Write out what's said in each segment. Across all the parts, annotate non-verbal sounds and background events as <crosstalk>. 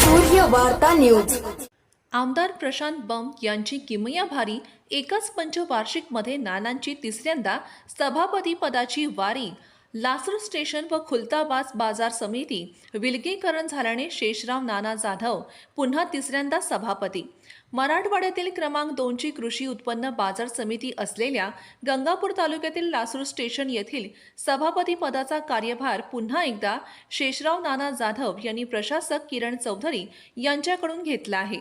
सूर्य वार्ता आमदार प्रशांत बम यांची किमया भारी एकाच पंचवार्षिकमध्ये नानांची तिसऱ्यांदा सभापती पदाची वारी लासूर स्टेशन व खुलताबाज बाजार समिती विलगीकरण झाल्याने शेषराव नाना जाधव पुन्हा तिसऱ्यांदा सभापती. मराठवाड्यातील क्रमांक दोनची कृषी उत्पन्न बाजार समिती असलेल्या गंगापूर तालुक्यातील लासूर स्टेशन येथील सभापती पदाचा कार्यभार पुन्हा एकदा शेषराव नाना जाधव यांनी प्रशासक किरण चौधरी यांच्याकडून घेतला आहे.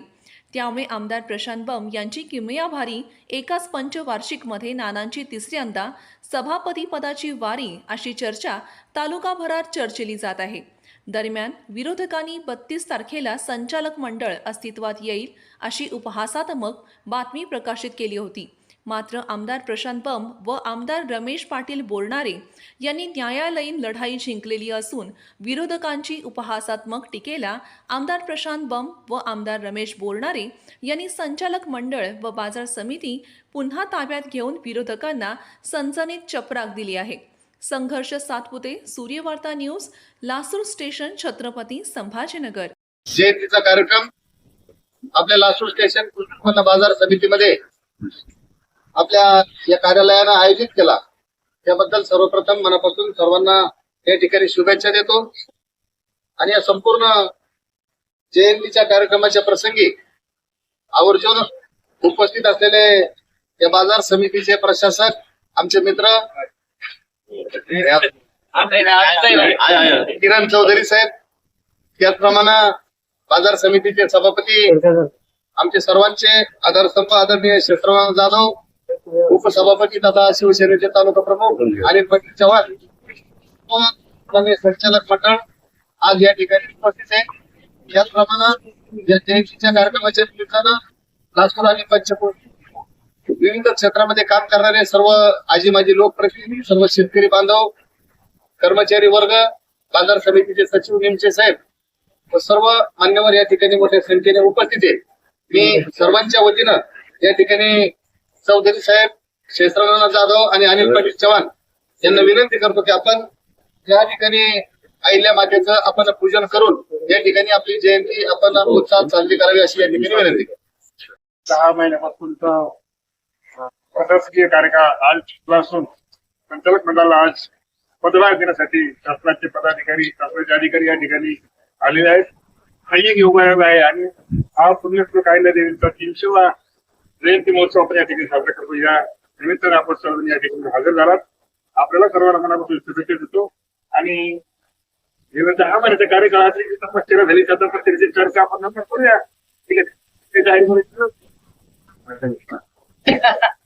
त्यामुळे आमदार प्रशांत बम यांची किमयाभारी एकाच पंचवार्षिकमध्ये नानांची तिसऱ्यांदा सभापतीपदाची वारी अशी चर्चा तालुकाभरात चर्चेली जात आहे. दरम्यान विरोधकांनी बत्तीस तारखेला संचालक मंडळ अस्तित्वात येईल अशी उपहासात्मक बातमी प्रकाशित केली होती. मात्र आमदार प्रशांत बम व आमदार रमेश पाटील बोलणारे यांनी न्यायालयीन लढाई जिंकलेली असून विरोधकांची उपहासात्मक टीकेला आमदार प्रशांत बम व आमदार रमेश बोलणारे यांनी संचालक मंडळ व बाजार समिती पुन्हा ताब्यात घेऊन विरोधकांना सनसनीत चपराक दिली आहे. Sangharsh Satpute Suryavarta news Lasur station Chhatrapati Sambhajinagar. जयंतीचा कार्यक्रम आपल्या लासूर स्टेशन बाजार समितीमध्ये आपल्या या कार्यालयानं आयोजित केला. त्याबद्दल सर्वप्रथम मनापासून सर्वांना या ठिकाणी शुभेच्छा देतो. आणि या संपूर्ण जयंतीच्या कार्यक्रमाच्या प्रसंगी आवर्जून उपस्थित असलेले या बाजार समितीचे प्रशासक आमचे मित्र किरण चौधरी साहेब त्याचप्रमाणे बाजार समितीचे सभापती आमचे सर्वांचे आधारस्तंभ आदरणीय क्षेत्रवान जाधव उपसभापती तथा शिवसेनेचे तालुका प्रमुख अनिल पाटील चव्हाण संचालक मंडळ आज या ठिकाणी उपस्थित आहे याचप्रमाणे या जयंतीच्या कार्यक्रमाच्या निमित्तानं लासूर आणि पंचपूर विविध क्षेत्रामध्ये काम करणारे सर्व आजी माजी लोकप्रतिनिधी सर्व शेतकरी बांधव कर्मचारी वर्ग बाजार समितीचे सचिव नेमचे साहेब व सर्व मान्यवर या ठिकाणी मोठ्या संख्येने उपस्थित आहेत. मी सर्वांच्या वतीनं या ठिकाणी चौधरी साहेब शेषराव जाधव आणि अनिल पाटील चव्हाण यांना विनंती करतो की आपण या ठिकाणी अहिल्या मातेचं आपण पूजन करून या ठिकाणी आपली जयंती आपण उत्साहात साजरी करावी अशी या ठिकाणी विनंती करतो. सहा महिन्यापासूनचा अ, प्रशासकीय कार्यकाळ आज सुरू असून संचालक मंडळाला आज पदभार देण्यासाठी शासनाचे पदाधिकारी शासनाचे अधिकारी या ठिकाणी आलेले आहेत. हा एक योगायोग आहे आणि हा पुण्यश्लोक आयला देवीचा तीनशेवा जयंती महोत्सव आपण या ठिकाणी साजरा करतो. या निमित्ताने आपण सर्व या ठिकाणी हजर झालात. आपल्याला सर्वांना मनापासून शुभेच्छा देतो. आणि गेल्या म्हणजे दहा महिन्याच्या म्हणजे कार्यकाळातली जी तपश्चर्या झाली त्या तपश्चर्याची चर्चा आपण नंतर करूया. ठीक आहे. ते जाहीर करायचं <laughs>